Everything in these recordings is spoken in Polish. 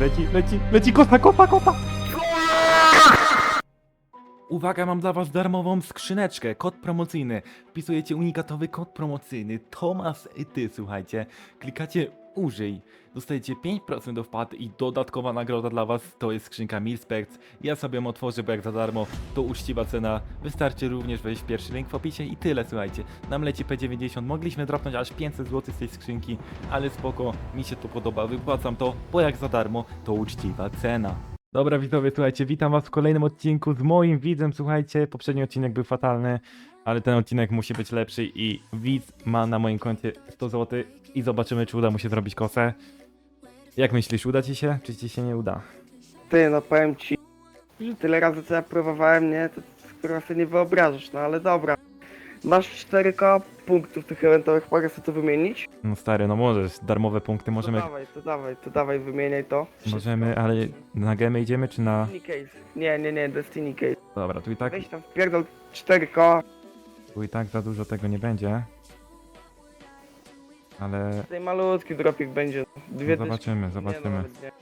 Leci, leci, leci kota, kota, kota! Uwaga, mam dla was darmową skrzyneczkę, kod promocyjny. Wpisujecie unikatowy kod promocyjny, Tomas i ty, słuchajcie. Klikacie użyj. Dostajecie 5% do wpłat i dodatkowa nagroda dla was to jest skrzynka Milspecs. Ja sobie ją otworzę, bo jak za darmo to uczciwa cena. Wystarczy również wejść w pierwszy link w opisie i tyle, słuchajcie. Nam leci P90, mogliśmy dropnąć aż 500 zł z tej skrzynki, ale spoko, mi się to podoba, wypłacam to, bo jak za darmo to uczciwa cena. Dobra widzowie, słuchajcie, witam was w kolejnym odcinku z moim widzem, słuchajcie, poprzedni odcinek był fatalny, ale ten odcinek musi być lepszy i widz ma na moim koncie 100 zł i zobaczymy, czy uda mu się zrobić kosę. Jak myślisz, uda ci się, czy ci się nie uda? Ty, no powiem ci, że tyle razy co ja próbowałem, nie, to kurwa sobie nie wyobrażasz, no ale dobra. Masz 4K punktów tych eventowych, mogę sobie to wymienić? No stary, no możesz, darmowe punkty możemy, To dawaj, to dawaj, to dawaj, wymieniaj to. możemy, ale na gemy idziemy, czy na... Destiny Case. Nie, nie, nie, Destiny Case. Dobra, tu i tak, Weź tam wpierdol 4K, tu i tak za dużo tego nie będzie. Ale tutaj malutki dropik będzie. Dwie no zobaczymy, dyszki. Nie, no, zobaczymy. nawet nie.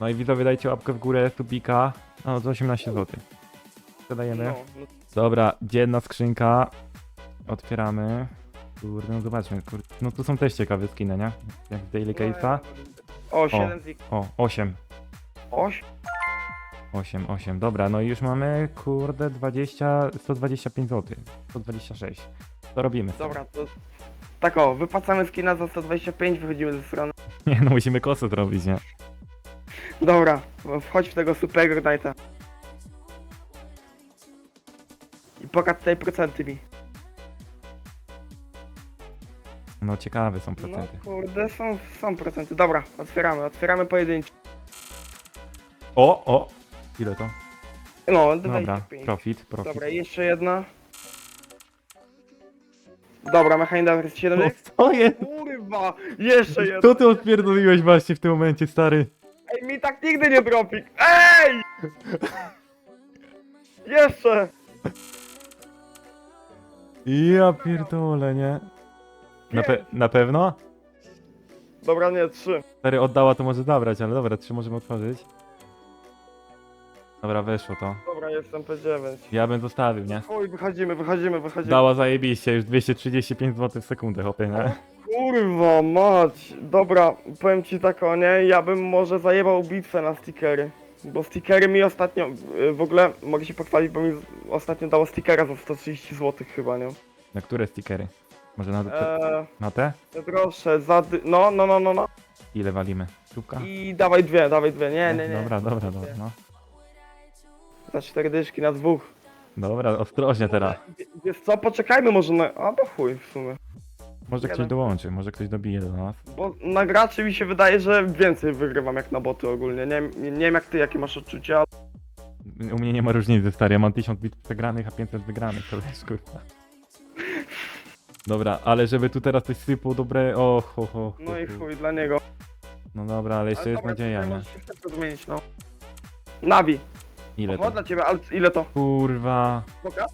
No i widzowie dajcie łapkę w górę, subika. No, to 18 zł. Sprzedajemy. No, no, Dobra, dzienna skrzynka. Otwieramy. Kurde, no zobaczmy. Kurde. No tu są też ciekawe skiny, nie? Jak w Daily Case'a. O, 7 zik. O, 8. 8. 8, 8. Dobra, no i już mamy, kurde, 20, 125 zł. 126. Co robimy? Dobra, to... Tak o, wypłacamy skina za 125, wychodzimy ze strony. Nie, no musimy kosę zrobić, nie? Dobra, wchodź w tego super Knighta. I pokaż tutaj procenty mi. No ciekawe są No procenty. kurde, są, są procenty. Dobra, otwieramy, otwieramy pojedynczy. O, o! Ile to? No, Dobra, 25. profit, profit. Dobra, jeszcze jedna. Dobra, mechanizm jest 7 O, co jest? Kurwa, jeszcze jedna. Co ty odpierdoliłeś właśnie w tym momencie, stary? Ej, mi tak nigdy nie dropi. Ej! Jeszcze! Ja pierdolę, nie? Na, pe na pewno? Dobra, nie, trzy. Stary oddała, to może zabrać, ale dobra, trzy możemy otworzyć. Dobra, weszło to. Dobra, jestem P9. Ja bym zostawił, nie? Oj, wychodzimy, wychodzimy, wychodzimy. Dała zajebiście, już 235 zł w sekundę, hopie, nie? Kurwa mać. Dobra, powiem ci tak o nie, ja bym może zajebał bitwę na stickery. Bo stickery mi ostatnio, y, w ogóle mogę się pochwalić, bo mi z- ostatnio dało stickera za 130 zł chyba, nie? Na które stickery? Może na, te, Eee, na te? proszę, za dy... no, no, no, no, no. Ile walimy? Sztuka? I dawaj dwie, dawaj dwie, nie, nie, nie. Dobra, dobra, dobra, no. Za cztery dyszki na dwóch. Dobra, ostrożnie teraz. Wie- Wiesz co, poczekajmy może na... A, bo chuj w sumie. Może ktoś Jeden. dołączy, może ktoś dobije do nas. Bo na graczy mi się wydaje, że więcej wygrywam jak na boty ogólnie. Nie, nie, nie wiem jak ty, jakie masz odczucia, ale... U mnie nie ma różnicy, stary, ja mam 1000 bit przegranych, a 500 wygranych, to wiesz, kurwa. Dobra, ale żeby tu teraz coś sypło dobre, o, ho, ho, No ho, i ho. chuj dla niego. No dobra, ale jeszcze Ale jest dobra, nadzieja, tutaj nie? możesz się wszystko zmienić, no. Nawi. Ile to? ciebie, ale ile to? Kurwa. Pokaż.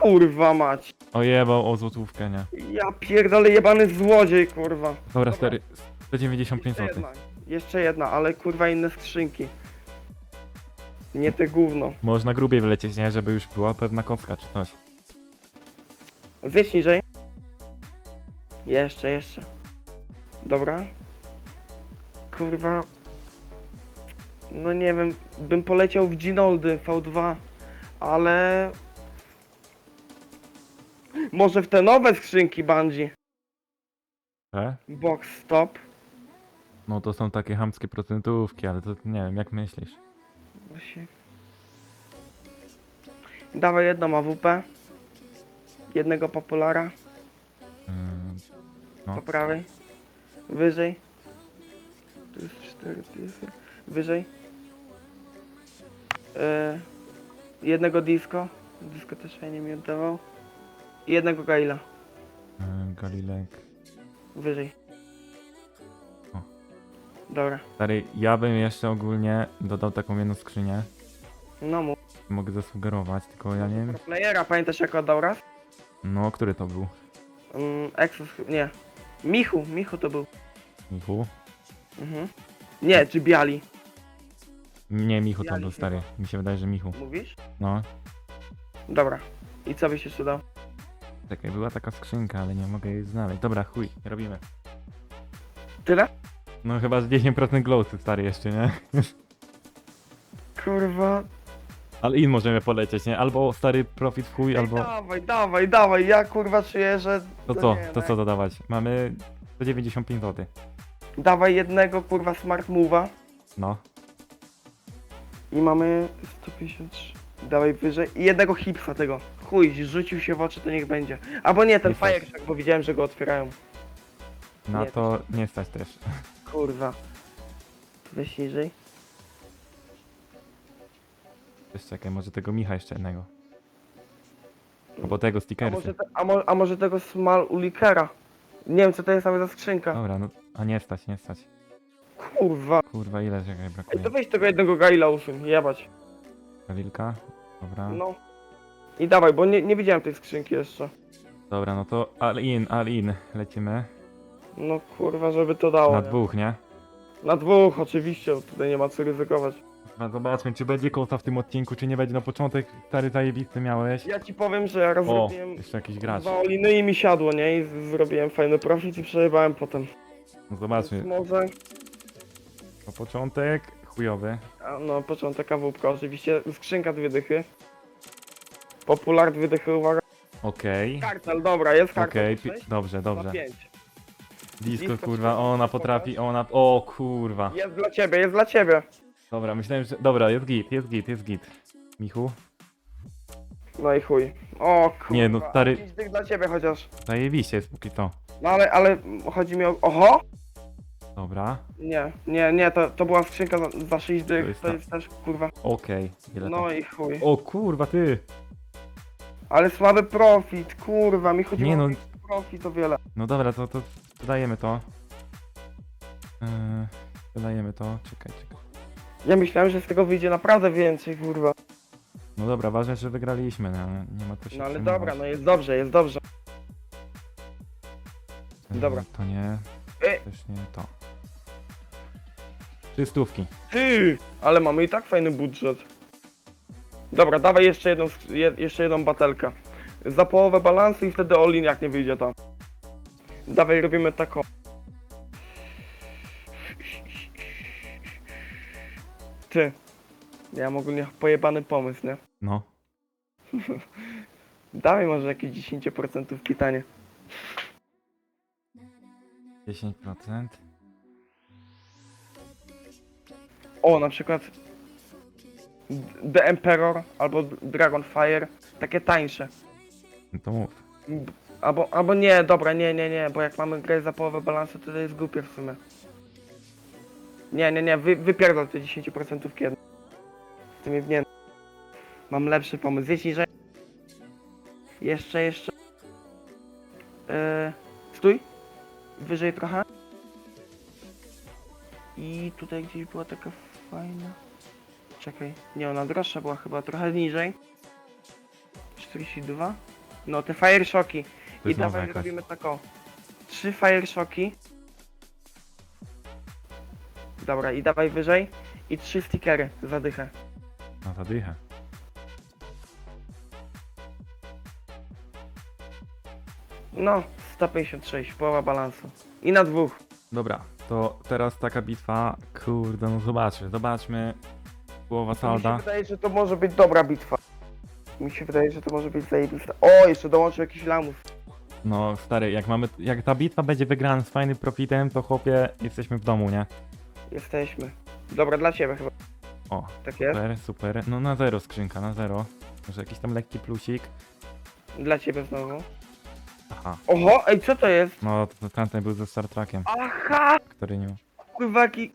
Kurwa mać. Ojebał o złotówkę, nie? Ja pierdolę jebany złodziej, kurwa. Dobra, stary, 195 Jeszcze zł. jedna. Jeszcze jedna, ale kurwa inne skrzynki. Nie te gówno. Można grubiej wylecieć, nie? Żeby już była pewna kostka czy coś. Zjedź niżej. Jeszcze, jeszcze. Dobra. Kurwa. No nie wiem, bym poleciał w Ginoldy V2, ale... Może w te nowe skrzynki Bungie. E? Box stop. No to są takie hamskie procentówki, ale to nie wiem, jak myślisz? Właśnie. Dawaj jedną AWP. Jednego populara. Ym, No. Po prawej. Wyżej. Tu jest 4, tu jest... Wyżej. E, jednego disco. Disco też fajnie mi oddawał. I jednego Gaila. Ym, Galilek. Wyżej. O. Dobra. Stary, ja bym jeszcze ogólnie dodał taką jedną skrzynię. No mów. Mogę zasugerować, tylko ja nie wiem. Playera pamiętasz jak oddał raz? No, który to był? Um, Exos, nie. Michu, Michu to był. Michu? Mhm. Nie, czy biali. Nie, Michu to był stary. Mi się wydaje, że Michu. Mówisz? No. Dobra. I co byś jeszcze dał? Czekaj, była taka skrzynka, ale nie mogę jej znaleźć. Dobra, chuj, robimy. Tyle? No chyba z 10% glowsy stary jeszcze, nie? Kurwa. Ale in możemy polecieć, nie? Albo stary profit w chuj, Ej, albo... Dawaj, dawaj, dawaj, ja kurwa czuję, że... To co? nie, To no. co dodawać? Mamy 195 zł. Dawaj jednego kurwa smart move'a No. I mamy 153. Dawaj wyżej. I jednego hipsa tego. Chuj, rzucił się w oczy, to niech będzie. Albo nie, ten Nie stać. Fireshock, bo widziałem, że go otwierają. Na Nie, to nie stać też. Kurwa. Weź niżej. Też czekaj, może tego Micha jeszcze jednego. Albo tego A stickersy. może, te, a, mo, a może tego Small Ulikera? Nie wiem, co to jest nawet za skrzynka. Dobra, no. A nie stać, nie stać. Kurwa. Kurwa, ile czekaj Ej, brakuje? to weź tego jednego Gaila usuń, jebać. Wilka? Dobra. No. I dawaj, bo nie, nie widziałem tej skrzynki jeszcze. Dobra, no to all in, all in. Lecimy. No kurwa, żeby to dało. Na nie? dwóch, nie? Na dwóch, oczywiście, bo tutaj nie ma co ryzykować. Zobaczmy, czy będzie kota w tym odcinku, czy nie będzie. Na początek stary zajebisty miałeś. Ja ci powiem, że ja raz O, zrobiłem jeszcze jakiś gracz. dwa oliny i mi siadło, nie? I z- zrobiłem fajny profit i przejebałem potem. No zobaczmy. Może, Na początek chujowy. a no początek kawałka oczywiście, skrzynka dwie dychy. Popular dwie dychy, uwaga. Okej. Kartel, dobra, jest kartel. Okej, dobrze, dobrze. Na pięć. Disco Disco kurwa, ona potrafi, ona... O kurwa. Jest dla ciebie, jest dla ciebie. Dobra, myślałem, że... Dobra, jest git, jest git, jest git. Michu? No i chuj. O kurwa. Nie, no, stary- Pięć dych dla ciebie chociaż. Zajebiście jest póki co. No ale, ale chodzi mi o... Oho! Dobra, Nie, nie, nie, to, to była skrzynka za, za 6 dych, To jest to ta- jest też kurwa. okej. Ile No to? i chuj. O kurwa, ty! Ale słaby profit, kurwa, mi chodziło Nie no, o profit o wiele. no dobra, to, to dodajemy to. Yy, dodajemy to, czekaj, czekaj. Ja myślałem, że z tego wyjdzie naprawdę więcej, kurwa. No dobra, ważne, że wygraliśmy, no, nie ma co się No ale przejmować. dobra, no jest dobrze, jest dobrze. Yy, dobra. To nie, E. też nie to. Trzy stówki. Ty! Ale mamy i tak fajny budżet. Dobra, dawaj jeszcze jedną, je, jeszcze jedną batelkę. Za połowę balansu i wtedy all-in jak nie wyjdzie tam. Dawaj, robimy taką. Ty. Ja mam ogólnie pojebany pomysł, nie? No. Dawaj może jakieś 10% w kitanie. 10%. O, na przykład The Emperor albo Dragonfire, takie tańsze. No to mów. Albo, albo nie, dobra, nie, nie, nie, bo jak mamy grę za połowę balansu, to to jest głupie w sumie. Nie, nie, nie, wy, wypierdol te 10% kiedy. Z tymi w nie. Mam lepszy pomysł. Wiecie, że... Jeszcze, jeszcze... Eee, stój. Wyżej trochę. I tutaj gdzieś była taka fajna... Czekaj, nie, ona droższa była chyba trochę niżej. 42. No, te fire shocki. To I jest nowa dawaj jakaś. robimy taką. Trzy fire shocki. Dobra, i dawaj wyżej. I trzy stickery za dychę. No zadychę. No, 156, połowa balansu. I na dwóch. Dobra, to teraz taka bitwa. Kurde, no zobaczmy, zobaczmy. Połowa Mi się salda. wydaje, że to może być dobra bitwa. Mi się wydaje, że to może być zajebista. O, jeszcze dołączył jakiś lamus. No stary, jak mamy. Jak ta bitwa będzie wygrana z fajnym profitem, to chłopie jesteśmy w domu, nie? Jesteśmy. Dobra, dla ciebie chyba. O, Tak jest? super, super. No na zero skrzynka, na zero. Może jakiś tam lekki plusik. Dla ciebie znowu. Aha. Oho, ej, co to jest? No to, to tamten był ze Star Trekiem, Aha, który nie. kurwa, jaki...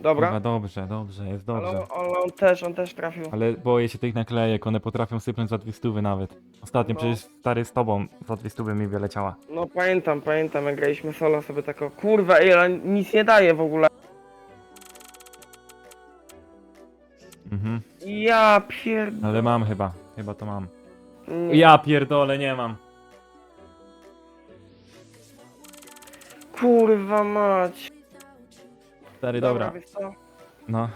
Dobra. Chyba dobrze, dobrze, jest Ale dobrze. on, ale on też, on też trafił. Ale boję się tych naklejek, one potrafią sypnąć za dwie stówy nawet. Ostatnio No. przecież stary z tobą za dwie stówy mi wyleciała. No pamiętam, pamiętam, jak graliśmy solo sobie tako, kurwa, ej, ale nic nie daje w ogóle. Mhm. Ja pierd... Ale mam chyba, chyba to mam. Nie. Ja pierdolę, nie mam. Kurwa mać. Stary, dobra. wiesz co? No, Alin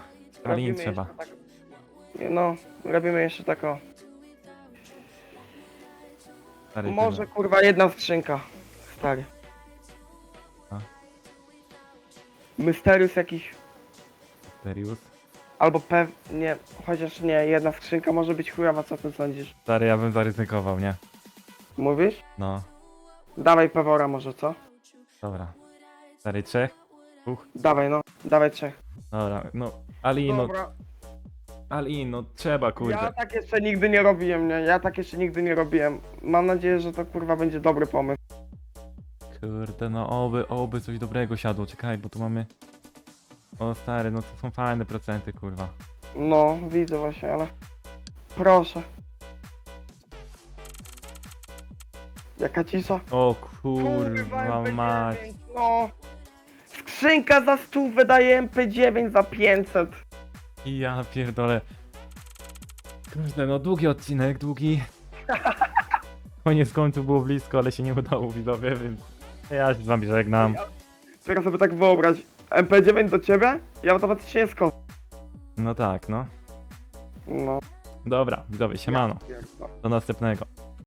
Robimy trzeba. jeszcze tak- Nie, No, robimy jeszcze taką. Stary, Może kurwa jedna skrzynka. Stary. A. Mysterius jakiś. Serius? Albo pewnie. Chociaż nie, jedna skrzynka może być chujowa, co ty sądzisz? Stary, ja bym zaryzykował, nie? Mówisz? No, Dawaj pewora może, co? Dobra. Stary, trzech? Dawaj no, dawaj trzech. Dobra, no. Alin, no, Dobra, Alin, no trzeba, ja kurde. tak jeszcze nigdy nie robiłem, nie? Ja tak jeszcze nigdy nie robiłem. Mam nadzieję, że to kurwa będzie dobry pomysł. Kurde, no oby, oby coś dobrego siadło. Czekaj, bo tu mamy... O stary, no to są fajne procenty, kurwa. No, widzę właśnie, ale... Proszę. Jaka cisza? O kurwa MP9, mać. No. Skrzynka za 100 wydaje MP9 za 500. Ja pierdolę. Kurde, no długi odcinek, długi. Koniec końców było blisko, ale się nie udało widzowie, więc ja się z wami żegnam. Teraz sobie tak wyobraź. MP9 do ciebie? Ja automatycznie jest kot. No tak, no. No. Dobra, widzowie, siemano. pierdolę. Do następnego.